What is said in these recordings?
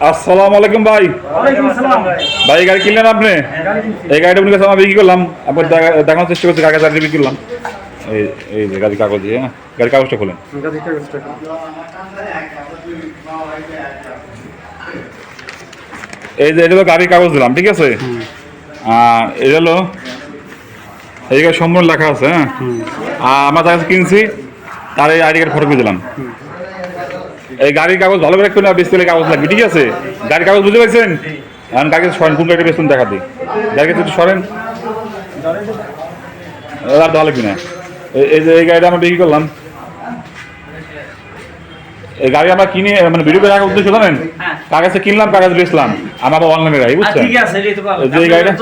আসসালামু আলাইকুম ভাই। আসসালাম ভাই। এই গাড়ি কিনলেন আপনি? এই গাড়িটা উনি কাছে আমি বিক্রি করলাম। আপনার দেখা- দেখানোর চেষ্টা করছি কাগজ বিক্রি করলাম। এই এই যে গাড়ির কাগজ হ্যাঁ? গাড়ির কাগজটা খোলেন। এই যে এটা তো গাড়ির কাগজ দিলাম ঠিক আছে? আর এটা হলো এই সম্পূর্ণ লেখা আছে হ্যাঁ? আর আমার কাছে কিনছি তার এই আইডি কার্ড ফটো করে দিলাম। এই গাড়ির কাগজ ভালো করে একটু না বেশি করে কাগজ লাগবে ঠিক আছে? গাড়ির কাগজ বুঝতে পারছেন? এখন গাড়ি সরেন কোন গাড়িটা বেশি দেখা দিই। গাড়ি কাছে একটু সরেন। আর ভালো কিনা এই- এই যে এই গাড়িটা আমরা বিক্রি করলাম। এই গাড়ি আমরা কিনে মানে ভিডিও করে রাখার উদ্দেশ্য জানেন? হ্যাঁ। কাগজে কিনলাম কাগজ বেচলাম? আমার অনলাইনে গাড়ি বুঝছেন? ঠিক আছে। যে এই গাড়িটা?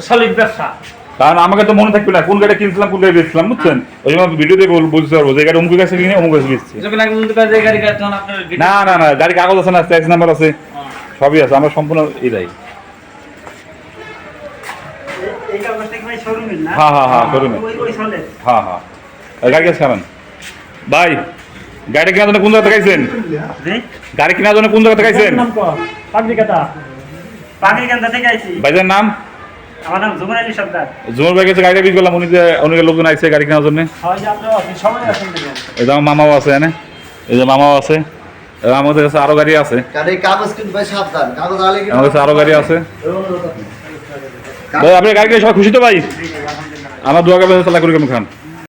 সলিড ব্যবসা। কারণ আমাকে তো মনে থাকবে না কোন গাড়ি কিনছিলাম কোন গাড়ি বেচছিলাম বুঝছেন? ওই জন্য ভিডিওতে বল- বুঝতে পারব যে গাড়ি অমুক কাছে কিনে অমুক কাছে বেচছি। না না না গাড়ি কাগজ আছে না ট্যাক্স নাম্বার আছে সবই আছে আমরা সম্পূর্ণ এটাই এই না? হ্যাঁ, হ্যাঁ, হ্যাঁ, হ্যাঁ হ্যাঁ গাড়ি কাছে খাবেন। ভাই গাড়ি কেনার জন্য কোন গাড়ি কেনার জন্য কোন জায়গা খাইছেন? নাম কো পাগড়িকাটা পাগড়িকাটা থেকে আইছি। ভাইজার নাম? আমার নাম জুমর আলী সর্দার। জুমর ভাই কাছে গাড়িটা বিক্রি করলাম উনি যে অনেক লোকজন আইসে গাড়ি কেনার জন্য। হয় এই যে আমার মামাও আছে এনে এই যে মামাও আছে। আমাদের কাছে আরও গাড়ি আছে। আমার কাছে আরও গাড়ি আছে। ভাই আপনার গাড়ি কিনে সবাই খুশি তো ভাই? আমার দোয়া কাপড় চালা করি কেমন খান?